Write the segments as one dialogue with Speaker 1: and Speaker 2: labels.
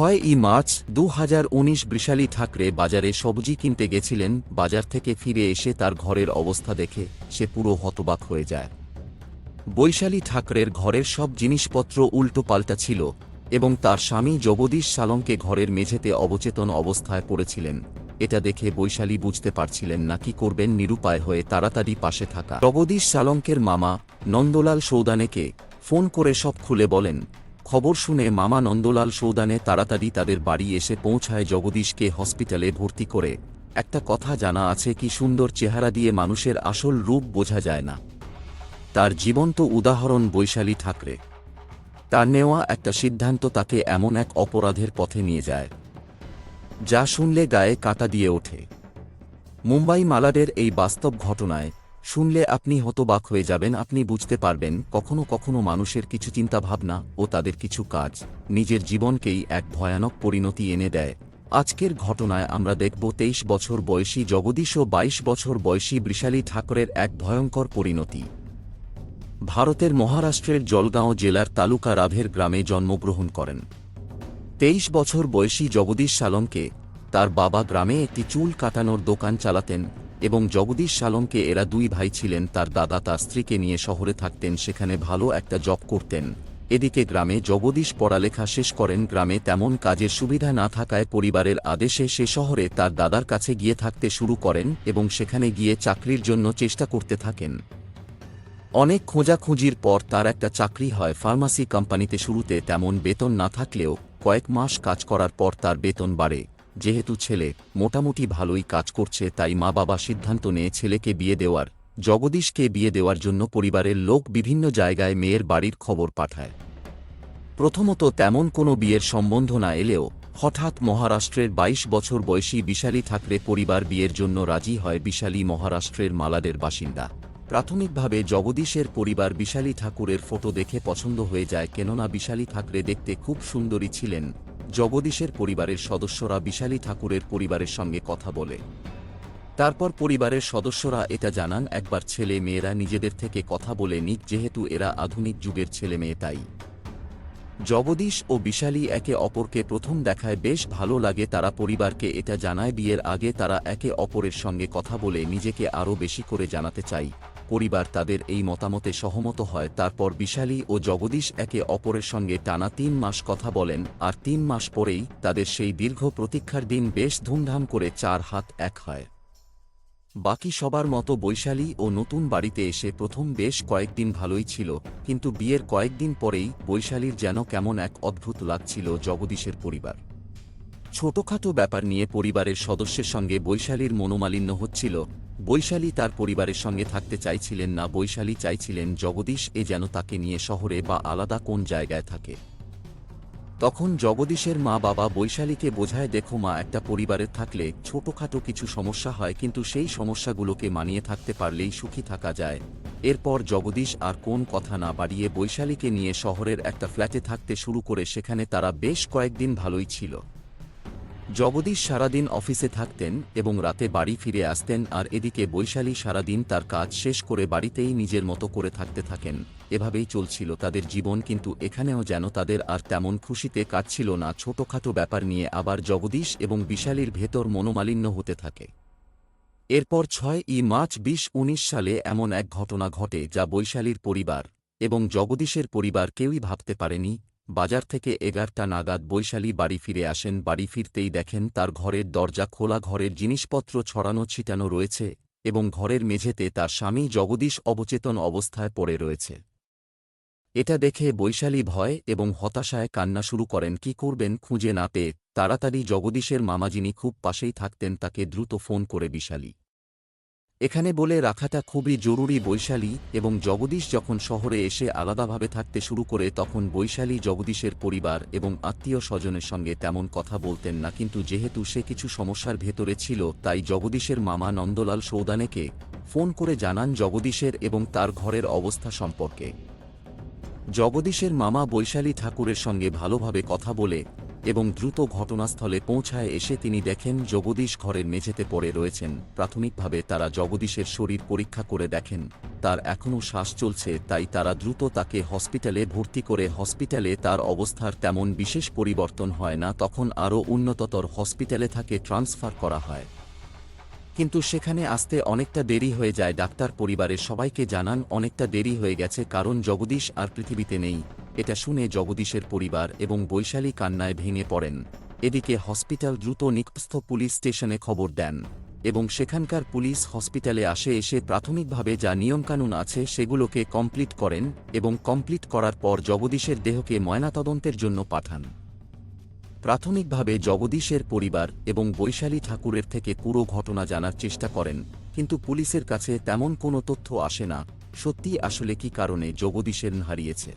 Speaker 1: ছয় ই মার্চ দু হাজার উনিশ বৃষালী ঠাকরে বাজারে সবজি কিনতে গেছিলেন, বাজার থেকে ফিরে এসে তার ঘরের অবস্থা দেখে সে পুরো হতবাক হয়ে যায়। বৈশালী ঠাকরের ঘরের সব জিনিসপত্র উল্টো পাল্টা ছিল এবং তার স্বামী জগদীশ সালংকে ঘরের মেঝেতে অবচেতন অবস্থায় পড়েছিলেন। এটা দেখে বৈশালী বুঝতে পারছিলেন না কি করবেন নিরুপায় হয়ে তাড়াতাড়ি পাশে থাকা। জগদীশ সালঙ্কের মামা নন্দলাল সৌদানেকে ফোন করে সব খুলে বলেন খবর শুনে মামা নন্দলাল সৌদানে তাড়াতাড়ি তাদের বাড়ি এসে পৌঁছায় জগদীশকে হসপিটালে ভর্তি করে। একটা কথা জানা আছে কি সুন্দর চেহারা দিয়ে মানুষের আসল রূপ বোঝা যায় না। তার জীবন্ত উদাহরণ বৈশালী ঠাকরে। তার নেওয়া একটা সিদ্ধান্ত তাকে এমন এক অপরাধের পথে নিয়ে যায়। যা শুনলে গায়ে কাটা দিয়ে ওঠে। মুম্বাই মালাডের এই বাস্তব ঘটনায় শুনলে আপনি হতবাক হয়ে যাবেন, আপনি বুঝতে পারবেন, কখনো কখনো মানুষের কিছু চিন্তাভাবনা ও তাদের কিছু কাজ নিজের জীবনকেই এক ভয়ানক পরিণতি এনে দেয়। আজকের ঘটনায় আমরা দেখব তেইশ বছর বয়সী জগদীশ ও বাইশ বছর বয়সী বৃষালী ঠাকুরের এক ভয়ঙ্কর পরিণতি। ভারতের মহারাষ্ট্রের জলগাঁও জেলার তালুকা রাভের গ্রামে জন্মগ্রহণ করেন। তেইশ বছর বয়সী জগদীশ সালমকে তার বাবা গ্রামে একটি চুল কাটানোর দোকান চালাতেন এবং জগদীশ সালমকে এরা দুই ভাই ছিলেন, তার দাদা তার স্ত্রীকে নিয়ে শহরে থাকতেন, সেখানে ভালো একটা জব করতেন। এদিকে গ্রামে জগদীশ পড়ালেখা শেষ করেন, গ্রামে তেমন কাজের সুবিধা না থাকায় পরিবারের আদেশে সে শহরে তার দাদার কাছে গিয়ে থাকতে শুরু করেন এবং সেখানে গিয়ে চাকরির জন্য চেষ্টা করতে থাকেন। অনেক খোঁজাখুঁজির পর তার একটা চাকরি হয় ফার্মাসি কোম্পানিতে, শুরুতে তেমন বেতন না থাকলেও কয়েক মাস কাজ করার পর তার বেতন বাড়ে। যেহেতু ছেলে, মোটামুটি ভালোই কাজ করছে তাই মা বাবা সিদ্ধান্ত নিয়ে ছেলেকে বিয়ে দেওয়ার, জগদীশকে বিয়ে দেওয়ার জন্য পরিবারের লোক বিভিন্ন জায়গায় মেয়ের বাড়ির খবর পাঠায়। প্রথমত তেমন কোনো বিয়ের সম্বন্ধ না এলেও, হঠাৎ মহারাষ্ট্রের ২২ বছর বয়সী বিশালী ঠাকরে পরিবার বিয়ের জন্য রাজি হয় বিশালী মহারাষ্ট্রের মালাডের বাসিন্দা। প্রাথমিকভাবে জগদীশের পরিবার বিশালী ঠাকুরের ফটো দেখে পছন্দ হয়ে যায় কেননা বিশালী ঠাকরে দেখতে খুব সুন্দরী ছিলেন। জগদীশের পরিবারের সদস্যরা বিশালী ঠাকুরের পরিবারের সঙ্গে কথা বলে। তারপর পরিবারের সদস্যরা এটা জানান, একবার ছেলে মেয়েরা নিজেদের থেকে কথা বলে নিক, যেহেতু এরা আধুনিক যুগের ছেলে মেয়ে, তাই। জগদীশ ও বিশালী একে অপরকে প্রথম দেখায়, বেশ ভালো লাগে তারা পরিবারকে এটা জানায়, বিয়ের আগে তারা একে অপরের সঙ্গে কথা বলে নিজেকে আরও বেশি করে জানাতে চাই। পরিবার তাদের এই মতামতে সহমত হয়। তারপর বিশালী ও জগদীশ একে অপরের সঙ্গে টানা তিন মাস কথা বলেন আর তিন মাস পরেই তাদের সেই দীর্ঘ প্রতীক্ষার দিন বেশ ধুমধাম করে চার হাত এক হয়। বাকি সবার মতো বৈশালী ও নতুন বাড়িতে এসে প্রথম বেশ কয়েকদিন ভালোই ছিল, কিন্তু বিয়ের কয়েকদিন পরেই বৈশালীর যেন কেমন এক অদ্ভুত লাগছিল জগদীশের পরিবার। ছোটখাটো ব্যাপার নিয়ে পরিবারের সদস্যের সঙ্গে বৈশালীর মনোমালিন্য হচ্ছিল। বৈশালী তার পরিবারের সঙ্গে থাকতে চাইছিলেন না, বৈশালী চাইছিলেন জগদীশ এ যেন তাকে নিয়ে শহরে বা আলাদা কোন জায়গায় থাকে। তখন জগদীশের মা বাবা বৈশালীকে বোঝায়, দেখো মা, একটা পরিবারে থাকলে ছোটখাটো কিছু সমস্যা হয়, কিন্তু সেই সমস্যাগুলোকে মানিয়ে থাকতে পারলেই সুখী থাকা যায়। এরপর জগদীশ আর কোন কথা না বাড়িয়ে বৈশালীকে নিয়ে শহরের একটা ফ্ল্যাটে থাকতে শুরু করে, সেখানে তারা বেশ কয়েকদিন ভালোই ছিল। জগদীশ সারাদিন অফিসে থাকতেন এবং রাতে বাড়ি ফিরে আসতেন আর এদিকে বৈশালী সারাদিন তার কাজ শেষ করে বাড়িতেই নিজের মতো করে থাকতে থাকেন। এভাবেই চলছিল তাদের জীবন কিন্তু এখানেও যেন তাদের আর তেমন খুশিতে কাটছিল না। ছোটখাটো ব্যাপার নিয়ে আবার জগদীশ এবং বিশালীর ভেতর মনোমালিন্য হতে থাকে। এরপর ছয় ই মার্চ বিশ উনিশ সালে এমন এক ঘটনা ঘটে যা বৈশালীর পরিবার এবং জগদীশের পরিবার কেউই ভাবতে পারেনি বাজার থেকে এগারটা নাগাদ বৈশালী বাড়ি ফিরে আসেন, বাড়ি ফিরতেই দেখেন তার ঘরের দরজা খোলা, ঘরের জিনিসপত্র ছড়ানো, ছিটানো রয়েছে এবং ঘরের মেঝেতে তার স্বামী জগদীশ অবচেতন অবস্থায় পড়ে রয়েছে। এটা দেখে বৈশালী ভয় এবং হতাশায় কান্না শুরু করেন, কি করবেন খুঁজে না পেয়ে? তাড়াতাড়ি জগদীশের মামা যিনি খুব পাশেই থাকতেন, তাকে দ্রুত ফোন করে বিশালী। এখানে বলে রাখাটা খুবই জরুরি বৈশালী এবং জগদীশ যখন শহরে এসে আলাদাভাবে থাকতে শুরু করে তখন বৈশালী জগদীশের পরিবার এবং আত্মীয় স্বজনের সঙ্গে তেমন কথা বলতেন না কিন্তু যেহেতু সে কিছু সমস্যার ভেতরে ছিল, তাই জগদীশের মামা নন্দলাল সৌদানেকে ফোন করে জানান জগদীশের এবং তার ঘরের অবস্থা সম্পর্কে। জগদীশের মামা বৈশালী ঠাকুরের সঙ্গে ভালোভাবে কথা বলে এবং দ্রুত ঘটনাস্থলে পৌঁছায় এসে তিনি দেখেন জগদীশ ঘরের মেঝেতে পড়ে রয়েছেন। প্রাথমিকভাবে তারা জগদীশের শরীর পরীক্ষা করে দেখেন, তার এখনও শ্বাস চলছে, তাই তারা দ্রুত তাকে হসপিটালে ভর্তি করে হসপিটালে তার অবস্থার তেমন বিশেষ পরিবর্তন হয় না, তখন আরও উন্নততর হসপিটালে তাকে ট্রান্সফার করা হয়। কিন্তু সেখানে আসতে অনেকটা দেরি হয়ে যায়। ডাক্তার পরিবারের সবাইকে জানান, অনেকটা দেরি হয়ে গেছে কারণ জগদীশ আর পৃথিবীতে নেই। এটা শুনে জগদীশের পরিবার এবং বৈশালী কান্নায় ভেঙে পড়েন। এদিকে হসপিটাল দ্রুত নিকটস্থ পুলিশ স্টেশনে খবর দেন এবং সেখানকার পুলিশ হসপিটালে আসে এসে প্রাথমিকভাবে যা নিয়মকানুন আছে সেগুলোকে কমপ্লিট করেন এবং কমপ্লিট করার পর জগদীশের দেহকে ময়নাতদন্তের জন্য পাঠান। প্রাথমিকভাবে জগদীশের পরিবার এবং বৈশালী ঠাকুরের থেকে পুরো ঘটনা জানার চেষ্টা করেন, কিন্তু পুলিশের কাছে তেমন কোনো তথ্য আসে না। সত্যি আসলে কি কারণে জগদীশের হারিয়েছে?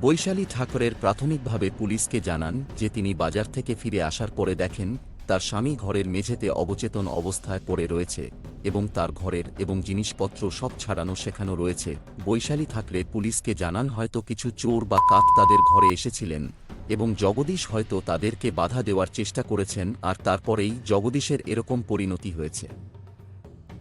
Speaker 1: বৈশালী ঠাকুরের প্রাথমিকভাবে পুলিশকে জানান যে তিনি বাজার থেকে ফিরে আসার পরে দেখেন, তার স্বামী ঘরের মেঝেতে অবচেতন অবস্থায় পড়ে রয়েছে এবং তার ঘরের এবং জিনিসপত্র সব ছাড়ানো শেখানো রয়েছে। বৈশালী থাকলে পুলিশকে জানান হয়তো কিছু চোর বা কাক তাদের ঘরে এসেছিলেন। এবং জগদীশ হয়তো তাদেরকে বাধা দেওয়ার চেষ্টা করেছেন আর তারপরেই জগদীশের এরকম পরিণতি হয়েছে।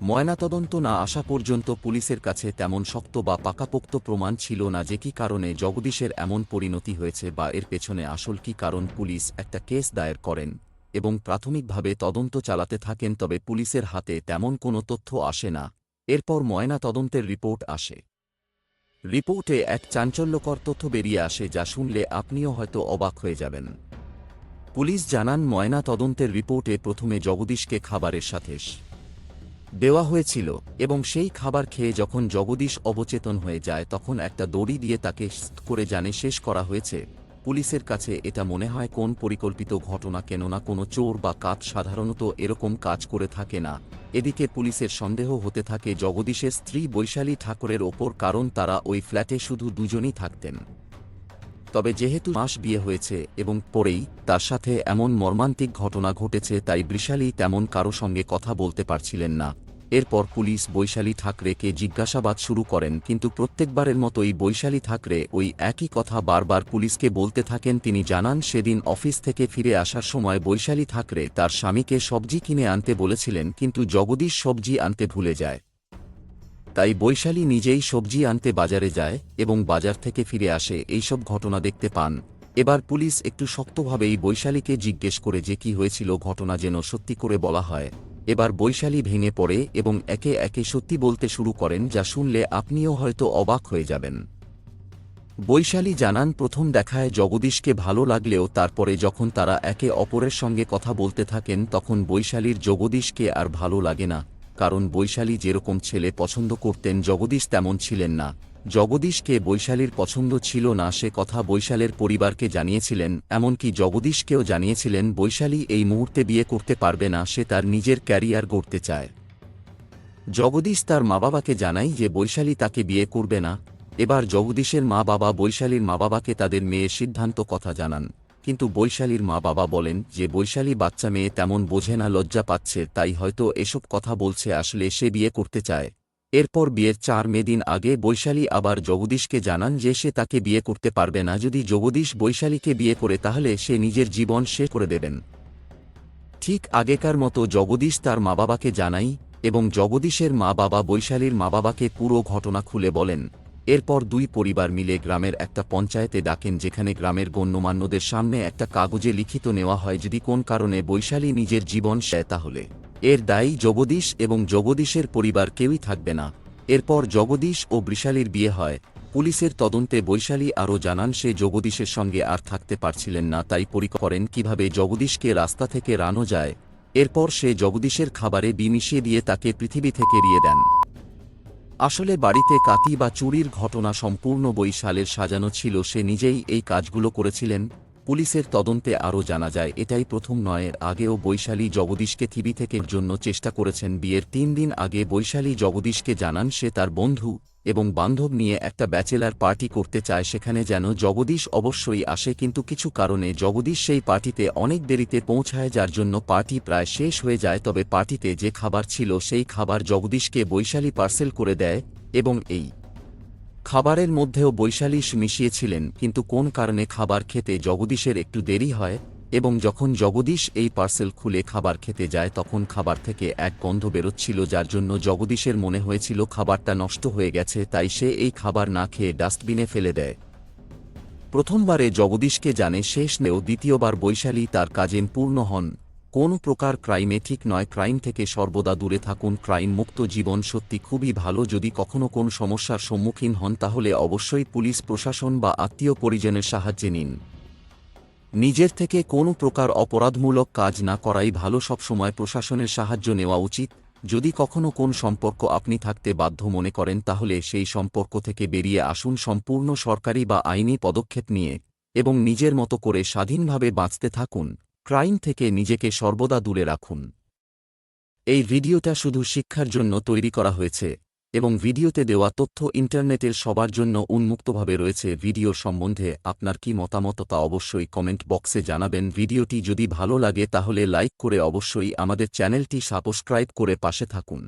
Speaker 1: ময়নাতদন্ত না আসা পর্যন্ত পুলিশের কাছে তেমন শক্ত বা পাকাপোক্ত প্রমাণ ছিল না যে কি কারণে জগদীশের এমন পরিণতি হয়েছে বা এর পেছনে আসল কি কারণ পুলিশ একটা কেস দায়ের করেন এবং প্রাথমিকভাবে তদন্ত চালাতে থাকেন তবে পুলিশের হাতে তেমন কোনো তথ্য আসে না। এরপর ময়না তদন্তের রিপোর্ট আসে। রিপোর্টে এক চাঞ্চল্যকর তথ্য বেরিয়ে আসে যা শুনলে আপনিও হয়তো অবাক হয়ে যাবেন। পুলিশ জানান, ময়না তদন্তের রিপোর্টে প্রথমে জগদীশকে খাবারের সাথে দেওয়া হয়েছিল এবং সেই খাবার খেয়ে যখন জগদীশ অবচেতন হয়ে যায়, তখন একটা দড়ি দিয়ে তাকে করে জানে শেষ করা হয়েছে। পুলিশের কাছে এটা মনে হয় কোন পরিকল্পিত ঘটনা, কেননা কোনো চোর বা কাত সাধারণত এরকম কাজ করে থাকে না। এদিকে পুলিশের সন্দেহ হতে থাকে জগদীশের স্ত্রী বৈশালী ঠাকুরের ওপর কারণ তারা ওই ফ্ল্যাটে শুধু দুজনই থাকতেন। তবে যেহেতু মাস বিয়ে হয়েছে এবং পরেই তার সাথে এমন মর্মান্তিক ঘটনা ঘটেছে তাই বৃশালী তেমন কারও সঙ্গে কথা বলতে পারছিলেন না। এরপর পুলিশ বৈশালী ঠাকরেকে জিজ্ঞাসাবাদ শুরু করেন, কিন্তু প্রত্যেকবারের মতোই বৈশালী ঠাকরে ওই একই কথা বারবার পুলিশকে বলতে থাকেন। তিনি জানান, সেদিন অফিস থেকে ফিরে আসার সময় বৈশালী ঠাকরে তার স্বামীকে সবজি কিনে আনতে বলেছিলেন, কিন্তু জগদীশ সবজি আনতে ভুলে যায়। তাই বৈশালী নিজেই সবজি আনতে বাজারে যায় এবং বাজার থেকে ফিরে আসে, এইসব ঘটনা দেখতে পান। এবার পুলিশ একটু শক্তভাবেই বৈশালীকে জিজ্ঞেস করে যে কি হয়েছিল, ঘটনা যেন সত্যি করে বলা হয়। এবার বৈশালী ভেঙে পড়ে এবং একে একে সত্যি বলতে শুরু করেন যা শুনলে আপনিও হয়তো অবাক হয়ে যাবেন। বৈশালী জানান, প্রথম দেখায় জগদীশকে ভালো লাগলেও তারপরে যখন তারা একে অপরের সঙ্গে কথা বলতে থাকেন, তখন বৈশালীর জগদীশকে আর ভালো লাগে না, কারণ বৈশালী যেরকম ছেলে পছন্দ করতেন, জগদীশ তেমন ছিলেন না। জগদীশকে বৈশালীর পছন্দ ছিল না, সে কথা বৈশালের পরিবারকে জানিয়েছিলেন, এমনকি জগদীশকেও জানিয়েছিলেন, বৈশালী এই মুহূর্তে বিয়ে করতে পারবে না, সে তার নিজের ক্যারিয়ার গড়তে চায়। জগদীশ তার মা বাবাকে জানাই যে বৈশালী তাকে বিয়ে করবে না। এবার জগদীশের মা বাবা বৈশালীর মা বাবাকে তাদের মেয়ের সিদ্ধান্ত কথা জানান। কিন্তু বৈশালীর মা বাবা বলেন যে বৈশালী বাচ্চা মেয়ে তেমন বোঝে না, লজ্জা পাচ্ছে, তাই হয়তো এসব কথা বলছে, আসলে সে বিয়ে করতে চায়। এরপর বিয়ের চার মে দিন আগে বৈশালী আবার জগদীশকে জানান যে সে তাকে বিয়ে করতে পারবে না। যদি জগদীশ বৈশালীকে বিয়ে করে, তাহলে সে নিজের জীবন শেষ করে দেবেন। ঠিক আগেকার মতো জগদীশ তার মা বাবাকে জানাই এবং জগদীশের মা বাবা বৈশালীর মা বাবাকে পুরো ঘটনা খুলে বলেন। এরপর দুই পরিবার মিলে গ্রামের একটা পঞ্চায়েতে ডাকেন, যেখানে গ্রামের গণ্যমান্যদের সামনে একটা কাগজে লিখিত নেওয়া হয়, যদি কোন কারণে বৈশালী নিজের জীবন শেয় তাহলে। এর দায়ী জগদীশ এবং জগদীশের পরিবার কেউই থাকবে না। এরপর জগদীশ ও বৃষালীর বিয়ে হয়। পুলিশের তদন্তে বৈশালী আরও জানান, সে জগদীশের সঙ্গে আর থাকতে পারছিলেন না, তাই করেন কীভাবে জগদীশকে রাস্তা থেকে রানো যায়। এরপর সে জগদীশের খাবারে বি মিশিয়ে দিয়ে তাকে পৃথিবী থেকে এড়িয়ে দেন। আসলে বাড়িতে কাতি বা চুরির ঘটনা সম্পূর্ণ বৈশালের সাজানো ছিল, সে নিজেই এই কাজগুলো করেছিলেন। পুলিশের তদন্তে আরও জানা যায়, এটাই প্রথম নয়, আগেও বৈশালী জগদীশকে থিবি থেকে জন্য চেষ্টা করেছেন বিয়ের তিন দিন আগে বৈশালী জগদীশকে জানান সে তার বন্ধু এবং বান্ধব নিয়ে একটা ব্যাচেলার পার্টি করতে চায়, সেখানে যেন জগদীশ অবশ্যই আসে, কিন্তু কিছু কারণে জগদীশ সেই পার্টিতে অনেক দেরিতে পৌঁছায়, যার জন্য পার্টি প্রায় শেষ হয়ে যায়, তবে পার্টিতে যে খাবার ছিল সেই খাবার জগদীশকে বৈশালী পার্সেল করে দেয় এবং এই খাবারের মধ্যেও বৈশালিশ মিশিয়েছিলেন, কিন্তু কোন কারণে খাবার খেতে জগদীশের একটু দেরি হয় এবং যখন জগদীশ এই পার্সেল খুলে খাবার খেতে যায় তখন খাবার থেকে এক গন্ধ বেরোচ্ছিল যার জন্য জগদীশের মনে হয়েছিল খাবারটা নষ্ট হয়ে গেছে, তাই সে এই খাবার না খেয়ে ডাস্টবিনে ফেলে দেয়। প্রথমবারে জগদীশকে জানে শেষ নেও, দ্বিতীয়বার বৈশালী তার কাজে পূর্ণ হন। কোন প্রকার ক্রাইমে ঠিক নয়, ক্রাইম থেকে সর্বদা দূরে থাকুন। ক্রাইম মুক্ত জীবন সত্যি খুবই ভালো। যদি কখনো কোন সমস্যার সম্মুখীন হন, তাহলে অবশ্যই পুলিশ, প্রশাসন বা আত্মীয় পরিজনের সাহায্যে নিন। নিজের থেকে কোনো প্রকার অপরাধমূলক কাজ না করাই ভালো। সবসময় প্রশাসনের সাহায্য নেওয়া উচিত। যদি কখনো কোন সম্পর্ক আপনি থাকতে বাধ্য মনে করেন, তাহলে সেই সম্পর্ক থেকে বেরিয়ে আসুন। সম্পূর্ণ সরকারি বা আইনি পদক্ষেপ নিয়ে এবং নিজের মতো করে স্বাধীনভাবে বাঁচতে থাকুন। ক্রাইম থেকে নিজেকে সর্বদা দূরে রাখুন। এই ভিডিওটা শুধু শিক্ষার জন্য তৈরি করা হয়েছে এবং ভিডিওতে দেওয়া তথ্য ইন্টারনেটের সবার জন্য উন্মুক্তভাবে রয়েছে। ভিডিও সম্বন্ধে আপনার কি মতামত তা অবশ্যই কমেন্ট বক্সে জানাবেন। ভিডিওটি যদি ভালো লাগে তাহলে লাইক করে অবশ্যই আমাদের চ্যানেলটি সাবস্ক্রাইব করে পাশে থাকুন।